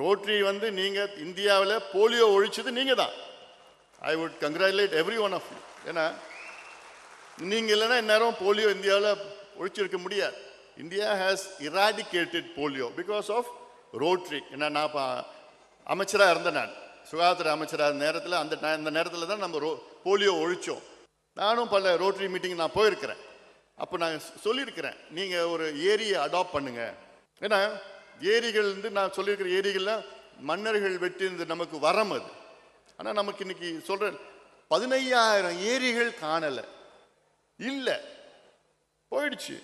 Rotary வந்து நீங்கள் இந்தியாவில் போலியோ ஒழிச்சது நீங்கள் தான் I would congratulate every one of ஏன்னா நீங்கள் இல்லைன்னா இந்நேரம் போலியோ இந்தியாவில் ஒழிச்சிருக்க முடியாது. India has eradicated polio because of Rotary. ஏன்னா நான் அமைச்சராக இருந்தேன் நான். சுகாதார அமைச்சராக நேரத்தில் அந்த அந்த நேரத்தில் தான் நம்ம ரோ போலியோ ஒழித்தோம் நானும் பல ரோட்ரி மீட்டிங் நான் போயிருக்கிறேன். அப்போ நான் சொல்லியிருக்கிறேன். நீங்கள் ஒரு ஏரியை அடாப்ட் பண்ணுங்கள் ஏன்னா ஏரிகள் வந்து நான் சொல்லியிருக்கிற ஏரிகள்லாம் மன்னர்கள் வெட்டினது நமக்கு வரம் அது. ஆனால் நமக்கு இன்னைக்கு சொல்கிறேன் பதினையாயிரம் ஏரிகள் காணலை. இல்லை. போயிடுச்சு.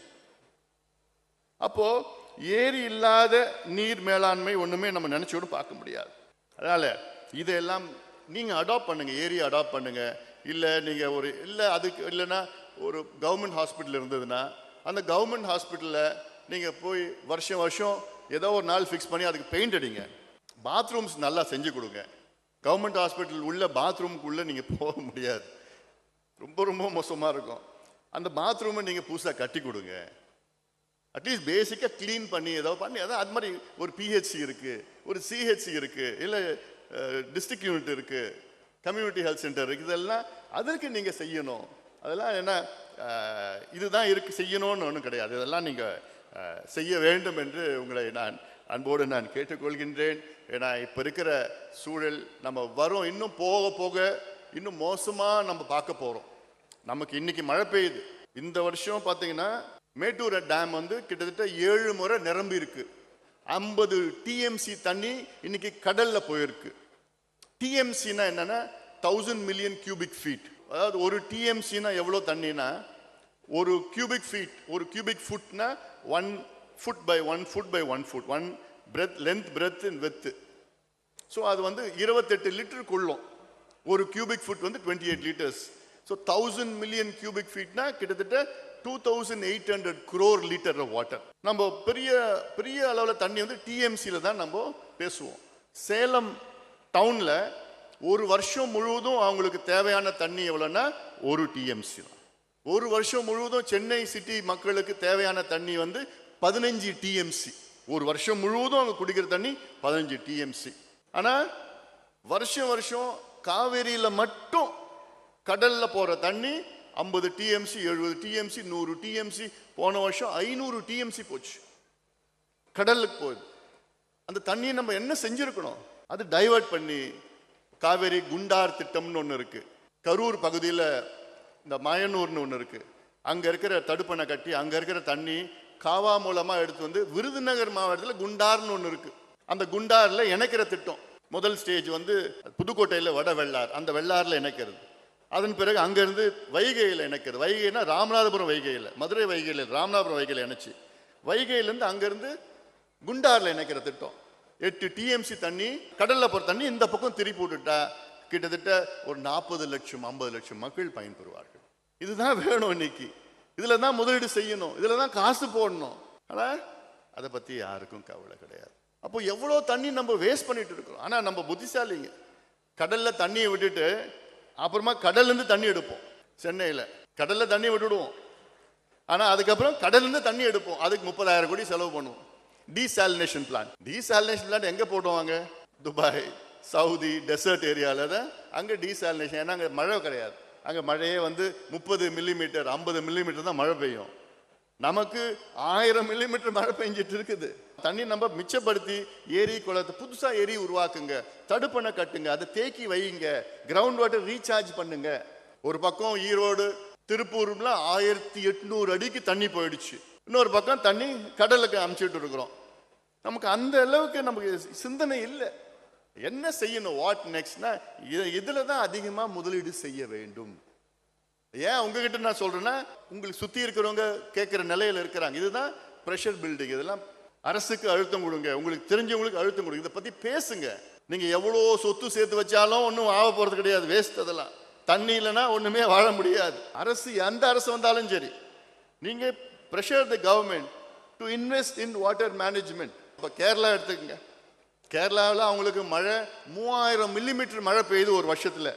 அப்போ ஏரி இல்லாத நீர் மேலாண்மை ஒன்றுமே நம்ம நினச்சோடு பார்க்க முடியாது. அதனால் இதெல்லாம் நீங்கள் அடாப்ட் பண்ணுங்கள் ஏரியை அடாப்ட் பண்ணுங்கள் இல்லை நீங்கள் ஒரு இல்லை அதுக்கு இல்லைன்னா ஒரு கவர்மெண்ட் ஹாஸ்பிட்டல் இருந்ததுன்னா அந்த கவர்மெண்ட் ஹாஸ்பிட்டலில் நீங்கள் போய் வருஷம் வருஷம் ஏதோ ஒரு நாள் ஃபிக்ஸ் பண்ணி அதுக்கு பெயிண்ட் அடிங்க. பாத்ரூம்ஸ் நல்லா செஞ்சு கொடுங்க. கவர்மெண்ட் ஹாஸ்பிட்டல் உள்ள பாத்ரூமுக்குள்ளே நீங்கள் போக முடியாது. ரொம்ப ரொம்ப மோசமாக இருக்கும். அந்த பாத்ரூமை நீங்கள் புதுசாக கட்டி கொடுங்க. அட்லீஸ்ட் பேசிக்காக க்ளீன் பண்ணி ஏதோ பண்ணி அதான் அது மாதிரி ஒரு பிஹெச்சி இருக்குது ஒரு சிஹெச்சி இருக்குது இல்லை டிஸ்ட்ரிக்ட் யூனிட் இருக்குது கம்யூனிட்டி ஹெல்த் சென்டர் இருக்குது இதெல்லாம் அதற்கு நீங்கள் செய்யணும். அதெல்லாம் என்ன இதுதான் இருக்கு செய்யணும்னு ஒன்றும் கிடையாது. இதெல்லாம் நீங்கள் செய்ய வேண்டும் என்று உங்களை நான் அன்போடு நான் கேட்டுக்கொள்கின்றேன். ஏன்னா இப்போ இருக்கிற சூழல் நம்ம வரும் இன்னும் போக போக இன்னும் மோசமாக நம்ம பார்க்க போகிறோம் நமக்கு இன்னைக்கு மழை பெய்யுது. இந்த வருஷம் பார்த்தீங்கன்னா மேட்டூர் டேம் வந்து கிட்டத்தட்ட ஏழு முறை நிரம்பி இருக்கு. ஐம்பது டிஎம்சி தண்ணி இன்னைக்கு கடல்ல போயிருக்கு. டிஎம்சினா என்னன்னா தௌசண்ட் மில்லியன் கியூபிக் ஃபீட் அதாவது ஒரு டிஎம்சினா எவ்வளோ தண்ணினா ஒரு கியூபிக் ஃபீட் ஒரு cubic ஃபுட்னா one foot by one foot by one foot one breath length breath width so அது வந்து இருபத்தெட்டு லிட்டர் கொள்ளும் ஒரு கியூபிக் ஃபுட் வந்து twenty eight litres so thousand million cubic ஃபீட்னா கிட்டத்தட்ட two thousand eight hundred crore litre water நம்ம பெரிய பெரிய அளவில் தண்ணி வந்து டிஎம்சியில் தான் நம்ம பேசுவோம். சேலம் டவுனில் ஒரு வருஷம் முழுவதும் அவங்களுக்கு தேவையான தண்ணி எவ்வளோன்னா ஒரு டிஎம்சி தான். ஒரு வருஷம் முழுவதும் சென்னை சிட்டி மக்களுக்கு தேவையான தண்ணி வந்து பதினஞ்சு டிஎம்சி ஒரு வருஷம் முழுவதும் அவங்க குடிக்கிற தண்ணி பதினஞ்சு டிஎம்சி ஆனால் வருஷம் வருஷம் காவேரியில் மட்டும் கடலில் போகிற தண்ணி ஐம்பது டிஎம்சி எழுபது டிஎம்சி நூறு டிஎம்சி போன வருஷம் ஐநூறு டிஎம்சி போச்சு. கடலுக்கு போகுது. அந்த தண்ணியை நம்ம என்ன செஞ்சுருக்கணும்? அது டைவர்ட் பண்ணி காவேரி குண்டார் திட்டம்னு ஒன்று இருக்குது கரூர் பகுதியில் இந்த மயனூர்னு ஒன்று இருக்குது அங்கே இருக்கிற தடுப்பணை கட்டி அங்கே இருக்கிற தண்ணி காவா மூலமாக எடுத்து வந்து விருதுநகர் மாவட்டத்தில் குண்டார்னு ஒன்று இருக்குது அந்த குண்டாரில் இணைக்கிற திட்டம். முதல் ஸ்டேஜ் வந்து புதுக்கோட்டையில் வட வெள்ளார். அந்த வெள்ளாரில் இணைக்கிறது. அதன் பிறகு அங்கேருந்து வைகையில் இணைக்கிறது. வைகைனா ராமநாதபுரம் வைகையில் மதுரை வைகையில் ராமநாதபுரம் வைகையில் இணைச்சி. வைகையிலேருந்து அங்கேருந்து குண்டாரில் இணைக்கிற திட்டம். எட்டு டிஎம்சி தண்ணி கடலில் போகிற தண்ணி இந்த பக்கம் திருப்பி விட்டுட்டா கிட்டத்தட்ட ஒரு நாற்பது லட்சம் ஐம்பது லட்சம் மக்கள் பயன்பெறுவார்கள். இதுதான் வேணும் இன்னைக்கு. இதில் தான் முதலீடு செய்யணும். இதில் தான் காசு போடணும். ஆனால் அதை பற்றி யாருக்கும் கவலை கிடையாது. அப்போ எவ்வளோ தண்ணி நம்ம வேஸ்ட் பண்ணிட்டு இருக்கிறோம். ஆனால் நம்ம புத்திசாலிங்க. கடலில் தண்ணியை விட்டுட்டு அப்புறமா கடல்லேருந்து தண்ணி எடுப்போம். சென்னையில். கடலில் தண்ணி விட்டுடுவோம். ஆனால் அதுக்கப்புறம் கடல்லேருந்து தண்ணி எடுப்போம். அதுக்கு முப்பதாயிரம் கோடி செலவு பண்ணுவோம். டீசாலினேஷன் பிளான் டீசாலினேஷன் பிளான் எங்கே போடுவாங்க துபாய் சவுதி டெசர்ட் ஏரியாவில் தான் அங்கே டீசாலினேஷன் ஏன்னா அங்கே மழை கிடையாது. அங்கே மழையே வந்து முப்பது மில்லிமீட்டர் ஐம்பது மில்லிமீட்டர் தான் மழை பெய்யும். நமக்கு ஆயிரம் மில்லிமீட்டர் மழை பெஞ்சிட்டு இருக்குது. தண்ணி நம்ம மிச்சப்படுத்தி ஏரி குளத்தை புதுசாக ஏரி உருவாக்குங்க. தடுப்பணை கட்டுங்க. அதை தேக்கி வையுங்க. கிரவுண்ட் வாட்டர் ரீசார்ஜ் பண்ணுங்க. ஒரு பக்கம் ஈரோடு திருப்பூர்ல ஆயிரத்தி எட்நூறு அடிக்கு தண்ணி போயிடுச்சு. இன்னொரு பக்கம் தண்ணி கடலுக்கு அமுச்சிட்டு இருக்கிறோம். நமக்கு அந்த அளவுக்கு நமக்கு சிந்தனை இல்லை. என்ன செய்யணும் வாட் நெக்ஸ்ட்னா இதில் தான் அதிகமாக முதலீடு செய்ய வேண்டும். ஏன் உங்ககிட்ட நான் சொல்றேன்னா உங்களுக்கு சுற்றி இருக்கிறவங்க கேட்குற நிலையில் இருக்கிறாங்க. இதுதான் ப்ரெஷர் பில்டிங் இதெல்லாம் அரசுக்கு அழுத்தம் கொடுங்க. உங்களுக்கு தெரிஞ்சவங்களுக்கு அழுத்தம் கொடுங்க. இதை பற்றி பேசுங்க. நீங்கள் எவ்வளோ சொத்து சேர்த்து வச்சாலும் ஒன்றும் ஆக போகிறது கிடையாது. வேஸ்ட் அதெல்லாம். தண்ணி இல்லைன்னா ஒன்றுமே வாழ முடியாது. அரசு எந்த அரசு வந்தாலும் சரி நீங்கள் pressure the government to invest in water management இப்போ கேரளா எடுத்துக்கங்க. கேரளாவில் அவங்களுக்கு மழை மூவாயிரம் மில்லிமீட்டர் மழை பெய்யுது ஒரு வருஷத்தில்.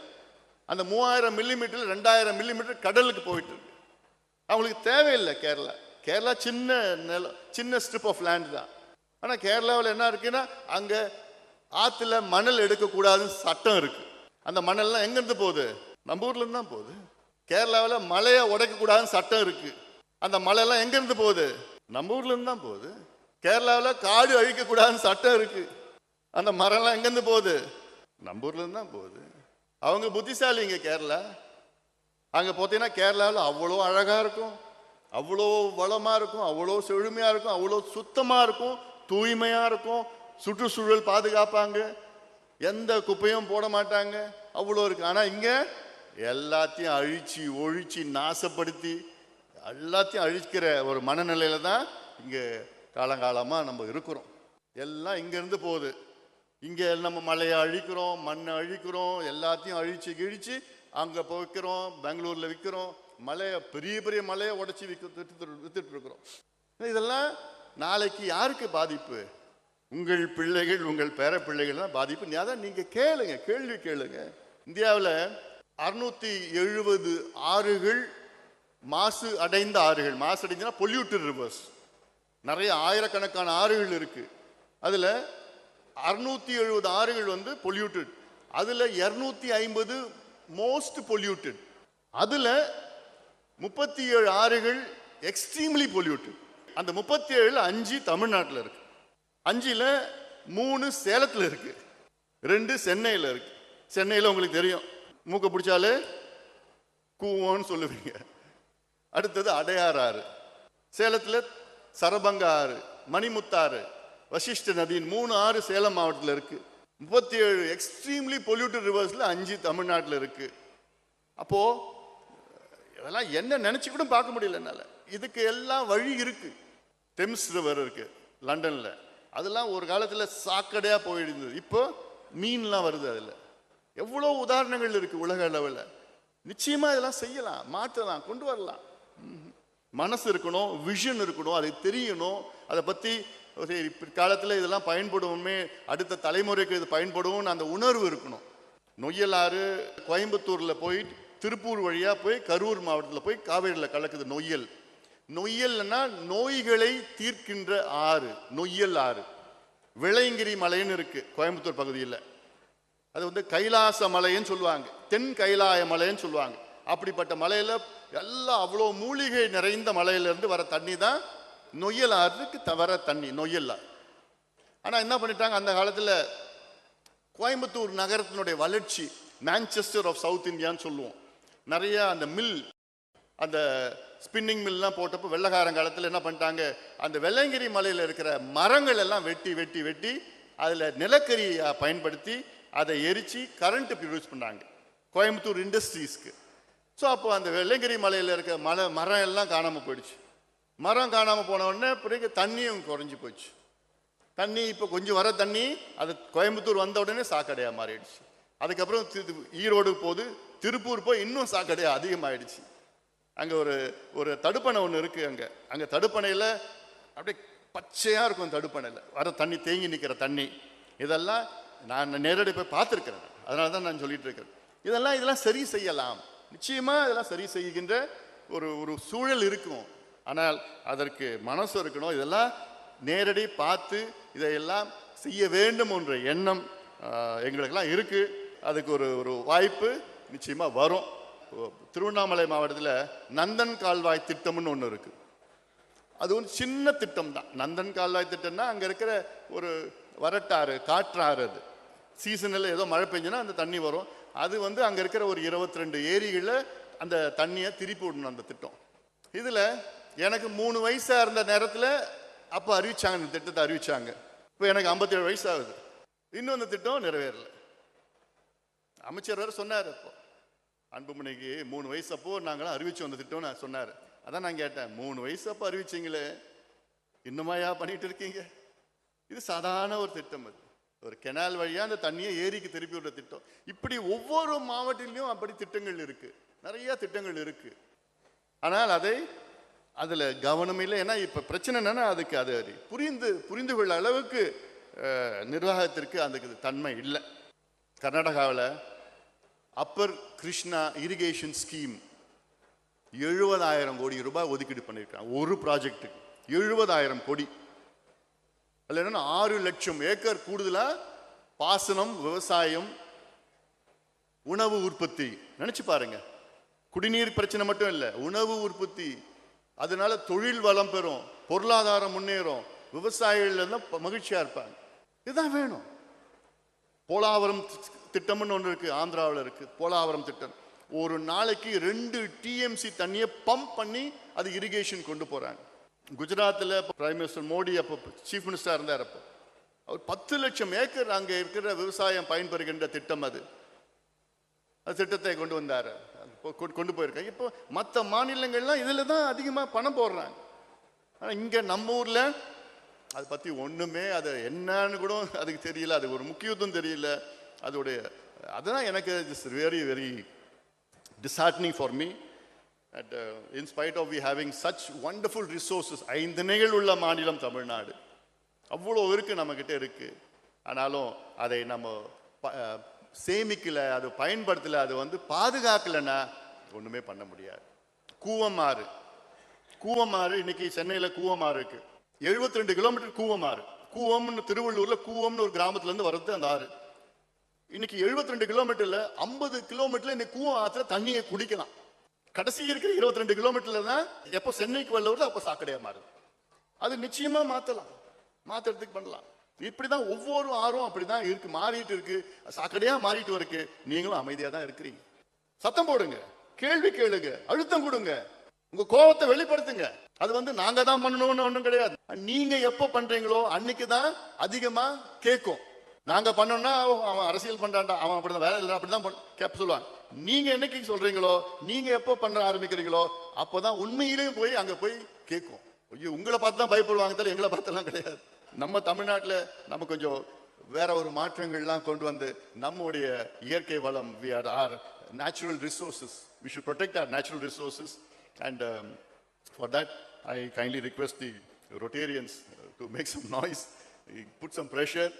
அந்த மூவாயிரம் மில்லிமீட்டர் ரெண்டாயிரம் மில்லிமீட்டர் கடலுக்கு போயிட்டு இருக்கு. அவங்களுக்கு தேவையில்லை கேரளா. கேரளா சின்ன நிலம் சின்ன ஸ்ட்ரிப் ஆஃப் லேண்ட் தான். ஆனால் கேரளாவில் என்ன இருக்குன்னா அங்கே ஆற்றுல மணல் எடுக்கக்கூடாதுன்னு சட்டம் இருக்குது அந்த மணல்லாம் எங்கேருந்து போகுது? நம்ம ஊர்லேருந்து தான் போகுது. கேரளாவில் மலையை உடைக்கக்கூடாதுன்னு சட்டம் இருக்குது அந்த மலையெல்லாம் எங்கேருந்து போகுது? நம்ம ஊர்லேருந்து தான் போகுது. கேரளாவில் காடு அழிக்கக்கூடாதுன்னு சட்டம் இருக்குது அந்த மரம்லாம் எங்கேருந்து போகுது? நம்ம ஊர்லேருந்து தான் போகுது. அவங்க புத்திசாலிங்க கேரளா. அங்கே பார்த்தீங்கன்னா கேரளாவில் அவ்வளோ அழகாக இருக்கும். அவ்வளோ வளமாக இருக்கும். அவ்வளோ செழுமையாக இருக்கும். அவ்வளோ சுத்தமாக இருக்கும். தூய்மையாக இருக்கும். சுற்றுச்சூழல் பாதுகாப்பாங்க. எந்த குப்பையும் போட மாட்டாங்க. அவ்வளோ இருக்கு. ஆனால் இங்கே எல்லாத்தையும் அழிச்சு ஒழிச்சு நாசப்படுத்தி எல்லாத்தையும் அழிக்கிற ஒரு மனநிலையில தான் இங்கே காலங்காலமாக நம்ம இருக்கிறோம். எல்லாம் இங்கேருந்து போகுது. இங்கே நம்ம மலையை அழிக்கிறோம் மண்ணை அழிக்கிறோம் எல்லாத்தையும் அழித்து கிழித்து அங்கே விற்கிறோம் பெங்களூரில் விற்கிறோம் மலையை பெரிய பெரிய மலையை உடச்சி விற்க வித்துட்டு இருக்கிறோம். இதெல்லாம் நாளைக்கு யாருக்கு பாதிப்பு? உங்கள் பிள்ளைகள் உங்கள் பேர பிள்ளைகள் தான் பாதிப்பு. நீ அதான் நீங்கள் கேளுங்க கேள்வி கேளுங்க. இந்தியாவில் அறுநூத்தி எழுபது ஆறுகள் மாசு அடைந்த ஆறுகள். மாசு அடைந்தனா பொல்யூட்டட் ரிவர்ஸ் நிறைய ஆயிரக்கணக்கான ஆறுகள் இருக்குது அதில் அறுநூற்றி எழுபது ஆறுகள் வந்து பொல்யூட்டட் அதில் இரநூத்தி ஐம்பது மோஸ்ட் பொல்யூட்டட் அதில் முப்பத்தி ஏழு ஆறுகள் எக்ஸ்ட்ரீம்லி பொல்யூட்டட் அந்த முப்பத்தி ஏழில் அஞ்சு தமிழ்நாட்டில் இருக்கு. அஞ்சில் மூணு சேலத்தில் இருக்கு. ரெண்டு சென்னையில் இருக்கு. சென்னையில் உங்களுக்கு தெரியும். மூக்க பிடிச்சாலே கூவோன்னு சொல்லுவீங்க. அடுத்தது அடையாறு ஆறு. சேலத்தில் சரபங்க ஆறு மணிமுத்தாறு வசிஷ்ட நதியின் மூணு ஆறு சேலம் மாவட்டத்தில் இருக்குது முப்பத்தி ஏழு எக்ஸ்ட்ரீம்லி பொல்யூட்டட் ரிவர்ஸில் அஞ்சு தமிழ்நாட்டில் இருக்குது அப்போ இதெல்லாம் என்ன நினச்சி கூட பார்க்க முடியல என்னால். இதுக்கு எல்லாம் வழி இருக்குது தெம்ஸ் ரிவர் இருக்குது லண்டனில். அதெல்லாம் ஒரு காலத்தில் சாக்கடையாக போயிருந்தது. இப்போ மீன்லாம் வருது அதில். எவ்வளோ உதாரணங்கள் இருக்குது உலக அளவில். நிச்சயமாக இதெல்லாம் செய்யலாம் மாற்றலாம் கொண்டு வரலாம். மனசு இருக்கணும் விஷன் இருக்கணும் அது தெரியணும். அதை பற்றி சரி பிற்காலத்தில் இதெல்லாம் பயன்படுவோமே அடுத்த தலைமுறைக்கு இது பயன்படுவோம்னு அந்த உணர்வு இருக்கணும். நொய்யலாறு கோயம்புத்தூரில் போய் திருப்பூர் வழியாக போய் கரூர் மாவட்டத்தில் போய் காவேரியில் கலக்குது நொய்யல். நொய்யல்னா நோய்களை தீர்க்கின்ற ஆறு நொய்யல் ஆறு. விளையங்கிரி மலைன்னு இருக்குது கோயம்புத்தூர் பகுதியில். அது வந்து கைலாச மலைன்னு சொல்லுவாங்க. தென் கைலாய மலைன்னு சொல்லுவாங்க. அப்படிப்பட்ட மலையில் எல்லாம் அவ்வளோ மூலிகை நிறைந்த மலையிலேருந்து வர தண்ணி தான் நொய்யல் ஆறுக்கு தவற தண்ணி நொய்யல் ஆறு ஆனால் என்ன பண்ணிட்டாங்க? அந்த காலத்தில் கோயம்புத்தூர் நகரத்தினுடைய வளர்ச்சி மேன்செஸ்டர் ஆஃப் சவுத் இந்தியான்னு சொல்லுவோம். நிறைய அந்த மில் அந்த ஸ்பின்னிங் மில்லாம் போட்டப்போ வெள்ளக்காரன் காலத்தில் என்ன பண்ணிட்டாங்க? அந்த வெள்ளங்கிரி மலையில் இருக்கிற மரங்கள் எல்லாம் வெட்டி வெட்டி வெட்டி அதில் நிலக்கரியை பயன்படுத்தி அதை எரித்து கரண்ட்டு ப்ரொடியூஸ் பண்ணாங்க. கோயம்புத்தூர் இண்டஸ்ட்ரீஸ்க்கு ஸோ அப்போ அந்த வெள்ளங்கிரி மலையில் இருக்கிற மலை மரம் எல்லாம் காணாமல் போயிடுச்சு. மரம் காணாமல் போன உடனே பிறகு தண்ணியும் குறைஞ்சி போச்சு. தண்ணி இப்போ கொஞ்சம் வர தண்ணி அது கோயம்புத்தூர் வந்த உடனே சாக்கடையாக மாறிடுச்சு. அதுக்கப்புறம் ஈரோடு போகுது திருப்பூர் போய் இன்னும் சாக்கடையாக அதிகமாகிடுச்சு அங்கே ஒரு ஒரு தடுப்பணை ஒன்று இருக்குது அங்கே. அங்கே தடுப்பணையில் அப்படியே பச்சையாக இருக்கும் தடுப்பணையில். வர தண்ணி தேங்கி நிற்கிற தண்ணி. இதெல்லாம் நான் நேரடி போய் பார்த்துருக்கிறேன். அதனால தான் நான் சொல்லிட்டு இருக்கிறேன் இதெல்லாம் இதெல்லாம் சரி செய்யலாம். நிச்சயமாக இதெல்லாம் சரி செய்கின்ற ஒரு ஒரு சூழல் இருக்கும். ஆனால் அதற்கு மனசு இருக்கணும். இதெல்லாம் நேரடி பார்த்து இதையெல்லாம் செய்ய வேண்டும் என்ற எண்ணம் எங்களுக்கெல்லாம் இருக்குது அதுக்கு ஒரு ஒரு வாய்ப்பு நிச்சயமாக வரும். திருவண்ணாமலை மாவட்டத்தில் நந்தன் கால்வாய் திட்டம்னு ஒன்று இருக்குது அது ஒரு சின்ன திட்டம் தான் நந்தன் கால்வாய் திட்டம்னா அங்கே இருக்கிற ஒரு வரட்டாறு காற்றாறு அது. சீசனில் ஏதோ மழை பெஞ்சுன்னா அந்த தண்ணி வரும். அது வந்து அங்கே இருக்கிற ஒரு இருபத்தி ரெண்டு ஏரிகளில் அந்த தண்ணியை திருப்பி விடணும் அந்த திட்டம். இதில் எனக்கு மூணு வயசாக இருந்த நேரத்தில் அப்போ அறிவிச்சாங்க இந்த திட்டத்தை அறிவிச்சாங்க. இப்போ எனக்கு 57 வயசு ஆகுது. இன்னும் அந்த திட்டம் நிறைவேறல. அமைச்சர் வேறு சொன்னார் இப்போ அன்புமணிக்கு மூணு வயசு அப்போ நாங்களாம் அறிவிச்சோம் அந்த திட்டம் நான் சொன்னார். அதான் நான் கேட்டேன் மூணு வயசு அப்போ அறிவிச்சீங்களே. இன்னுமாயா பண்ணிட்டு இருக்கீங்க? இது சாதாரண ஒரு திட்டம் அது. ஒரு கெனால் வழியாக அந்த தண்ணியை ஏரிக்கு திருப்பி விடுற திட்டம். இப்படி ஒவ்வொரு மாவட்டத்திலையும் அப்படி திட்டங்கள் இருக்குது நிறைய திட்டங்கள் இருக்குது ஆனால் அதை அதில் கவனம் இல்லை. ஏன்னா இப்போ பிரச்சனை என்னென்னா அதுக்கு அது புரிந்து புரிந்து கொள்ள அளவுக்கு நிர்வாகத்திற்கு அதுக்கு தன்மை இல்லை. கர்நாடகாவில் அப்பர் கிருஷ்ணா இரிகேஷன் ஸ்கீம் எழுபதாயிரம் கோடி ரூபாய் ஒதுக்கீடு பண்ணியிருக்காங்க ஒரு ப்ராஜெக்ட்டுக்கு எழுபதாயிரம் கோடி. அதில் என்னென்னா ஆறு லட்சம் ஏக்கர் கூடுதலாக பாசனம் விவசாயம் உணவு உற்பத்தி. நினச்சி பாருங்க. குடிநீர் பிரச்சனை மட்டும் இல்லை உணவு உற்பத்தி அதனால தொழில் வளம் பெறும் பொருளாதாரம் முன்னேறும் விவசாயிகள் எல்லாம் மகிழ்ச்சியா இருப்பாங்க. இதுதான் வேணும். போலாவரம் திட்டம்னு ஒன்று இருக்கு ஆந்திராவில் இருக்கு போலாவரம் திட்டம். ஒரு நாளைக்கு ரெண்டு டிஎம்சி தண்ணியை பம்ப் பண்ணி அது இரிகேஷன் கொண்டு போறாங்க. குஜராத்தில் பிரைம் மினிஸ்டர் மோடி அப்போ சீஃப் மினிஸ்டர் இருந்தார் அப்போ. அவர் பத்து லட்சம் ஏக்கர் அங்கே இருக்கிற விவசாயம் பயன்பெறுகின்ற திட்டம் அது. அந்த திட்டத்தை கொண்டு வந்தார். கொண்டு போயிருக்காங்க. இப்போ மற்ற மாநிலங்கள்லாம் இதில் தான் அதிகமாக பணம் போடுறாங்க. ஆனால் இங்கே நம்ம ஊரில் அதை பற்றி ஒன்றுமே அது என்னன்னு கூட அதுக்கு தெரியல. அது ஒரு முக்கியத்துவம் தெரியல. அதோடைய அதுதான் எனக்கு it's very very disheartening for me at in spite of we having such wonderful resources ஐந்து நிகழ் உள்ள மாநிலம் தமிழ்நாடு. அவ்வளோ இருக்குது நம்மக்கிட்ட இருக்குது ஆனாலும் அதை நம்ம ப- சேமிக்கல அது பயன்படுத்தலை அது வந்து பாதுகாக்கலைன்னா ஒன்றுமே பண்ண முடியாது. கூவமாறு கூவமாறு இன்னைக்கு சென்னையில கூவமாறு இருக்கு. 72 ரெண்டு கிலோமீட்டர் கூவமாறு கூவம்னு திருவள்ளூர்ல கூவம்னு ஒரு கிராமத்துல இருந்து வர்றது அந்த ஆறு. இன்னைக்கு 72 ரெண்டு கிலோமீட்டர்ல ஐம்பது கிலோமீட்டர்ல இன்னைக்கு கூவம் ஆற்றுல தண்ணியை குடிக்கலாம். கடைசி இருக்கிற 22 ரெண்டு கிலோமீட்டர்ல தான் எப்போ சென்னைக்கு வரல வருது அப்போ சாக்கடையா மாறுது. அது நிச்சயமா மாத்தலாம். மாத்துறதுக்கு பண்ணலாம். இப்படிதான் ஒவ்வொரு ஆறும் அப்படிதான் இருக்கு மாறிட்டு இருக்கு. சாக்கடையா மாறிட்டு இருக்கு. நீங்களும் அமைதியா தான் இருக்கிறீங்க. சத்தம் போடுங்க. கேள்வி கேளுங்க. அழுத்தம் கொடுங்க. உங்க கோபத்தை வெளிப்படுத்துங்க. அது வந்து நாங்க தான் பண்ணணும்னு ஒன்றும் கிடையாது. நீங்க எப்போ பண்றீங்களோ அன்னைக்கு தான் அதிகமா கேட்கும். நாங்க பண்ணோம்னா அவன் அரசியல் பண்றான்டா அவன் அப்படிதான் வேலை இல்லை அப்படிதான் பண்ண- கேட்ப சொல்லுவாங்க. நீங்க என்னைக்கு சொல்றீங்களோ நீங்க எப்போ பண்ண ஆரம்பிக்கிறீங்களோ அப்போதான் உண்மையிலேயும் போய் அங்க போய் கேட்கும். ஐயோ உங்களை பார்த்து தான் பயப்படுவாங்க தவிர எங்களை பார்த்தெல்லாம் கிடையாது. நம்ம தமிழ்நாட்டில் நம்ம கொஞ்சம் வேற ஒரு மாற்றங்கள்லாம் கொண்டு வந்து நம்முடைய இயற்கை வளம் we are are natural resources we should protect our natural resources and for that I kindly request the Rotarians to make some noise put some pressure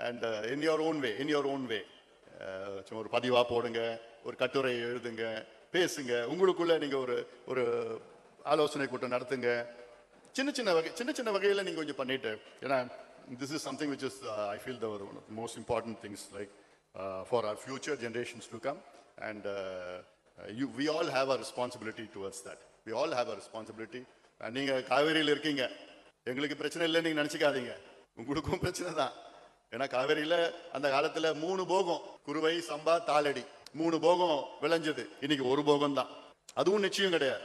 and in your own way in your own way சும்மா ஒரு பதிவாக போடுங்க ஒரு கட்டுரை எழுதுங்க பேசுங்க உங்களுக்குள்ளே நீங்கள் ஒரு ஒரு ஆலோசனை கூட்டம் நடத்துங்க சின்ன சின்ன வகை சின்ன சின்ன வகையில் நீங்கள் கொஞ்சம் பண்ணிட்டு ஏன்னா this is something which is I feel the most important things like for our future generations to come and you we all have a responsibility towards that we all have a responsibility நீங்கள் காவேரியில் இருக்கீங்க. எங்களுக்கு பிரச்சனை இல்லைன்னு நீங்கள் நினச்சிக்காதீங்க. உங்களுக்கும் பிரச்சனை தான். ஏன்னா காவேரியில் அந்த காலத்தில் மூணு போகம் குருவை சம்பா தாளடி. மூணு போகம் விளைஞ்சது. இன்னைக்கு ஒரு போகம் தான் அதுவும் நிச்சயம் கிடையாது.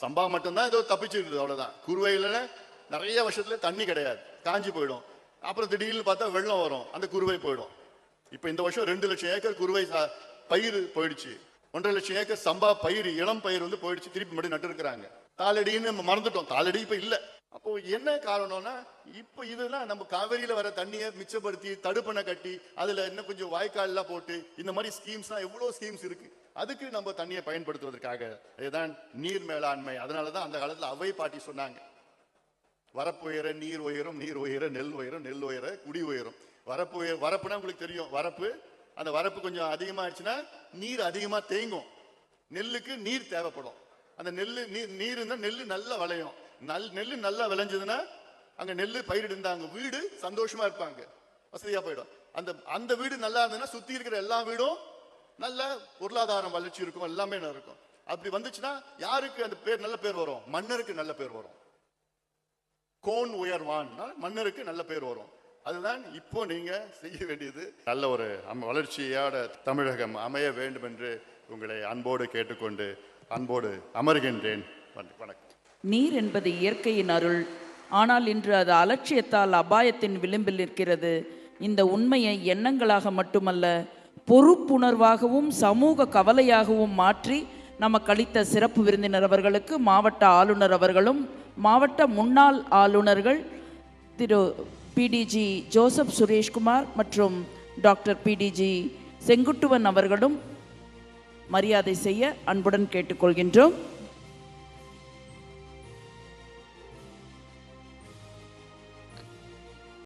சம்பா மட்டும்தான் ஏதோ தப்பிச்சிருக்குது அவ்வளோதான் குருவையில் நிறைய வருஷத்துல தண்ணி கிடையாது. காஞ்சி போயிடும். அப்புறம் திடீர்னு பார்த்தா வெள்ளம் வரும். அந்த குருவை போயிடும். இப்போ இந்த வருஷம் ரெண்டு லட்சம் ஏக்கர் குருவை சா- பயிர் போயிடுச்சு. ஒன்றரை லட்சம் ஏக்கர் சம்பா பயிர் இளம் பயிர் வந்து போயிடுச்சு. திருப்பி மட்டும் நட்டுருக்குறாங்க தாளடின்னு நம்ம மறந்துட்டோம். தாளடி இப்போ இல்லை. அப்போ என்ன காரணம்னா இப்போ இதெல்லாம் நம்ம காவேரியில் வர தண்ணியை மிச்சப்படுத்தி தடுப்பணை கட்டி அதில் இன்னும் கொஞ்சம் வாய்க்கால்லாம் போட்டு இந்த மாதிரி ஸ்கீம்ஸ்லாம் எவ்வளோ ஸ்கீம்ஸ் இருக்குது அதுக்கு நம்ம தண்ணியை பயன்படுத்துவதற்காக. இதுதான் நீர் மேலாண்மை. அதனால தான் அந்த காலத்தில் அவை பாட்டி சொன்னாங்க. வரப்பு உயர நீர் உயரும் நீர் உயர நெல் உயரும் நெல் உயர குடி உயரும். வரப்பு உயர் வரப்புனா உங்களுக்கு தெரியும். வரப்பு அந்த வரப்பு கொஞ்சம் அதிகமாகிடுச்சுன்னா நீர் அதிகமாக தேங்கும். நெல்லுக்கு நீர் தேவைப்படும். அந்த நெல் நீர் நீர் இருந்தால் நெல் நல்லா விளையும். நல் நெல் நல்லா விளைஞ்சதுன்னா அங்கே நெல் பயிரிடுந்தாங்க வீடு சந்தோஷமா இருப்பாங்க. வசதியாக போயிடும். அந்த அந்த வீடு நல்லா இருந்ததுன்னா சுற்றி இருக்கிற எல்லா வீடும் நல்ல பொருளாதாரம் வளர்ச்சி இருக்கும் எல்லாமே இருக்கும் அப்படி வந்துச்சுன்னா யாருக்கு அந்த பேர் நல்ல பேர் வரும்? மன்னருக்கு நல்ல பேர் வரும். கோன் உயர்வான் மன்னருக்கு நல்ல பேர் வரும். அதுதான் இப்போ நீங்க செய்ய வேண்டியது. நல்ல ஒரு அம- வளர்ச்சியோட தமிழகம் அமைய வேண்டும் என்று உங்களை அன்போடு கேட்டுக்கொண்டு அன்போடு அமர்கின்றேன். வணக்கம். நீர் என்பது இயற்கையின் அருள். ஆனால் இன்று அது அலட்சியத்தால் அபாயத்தின் விளிம்பில் இருக்கிறது இந்த உண்மையை எண்ணங்களாக மட்டுமல்ல பொறுப்புணர்வாகவும் சமூக கவலையாகவும் மாற்றி நமக்கு அளித்த சிறப்பு விருந்தினர் அவர்களுக்கு மாவட்ட ஆளுநர் அவர்களும் மாவட்ட முன்னாள் ஆளுநர்கள் திரு பிடிஜி ஜோசப் சுரேஷ்குமார் மற்றும் டாக்டர் பிடிஜி செங்குட்டுவன் அவர்களும் மரியாதை செய்ய அன்புடன் கேட்டுக்கொள்கின்றோம்.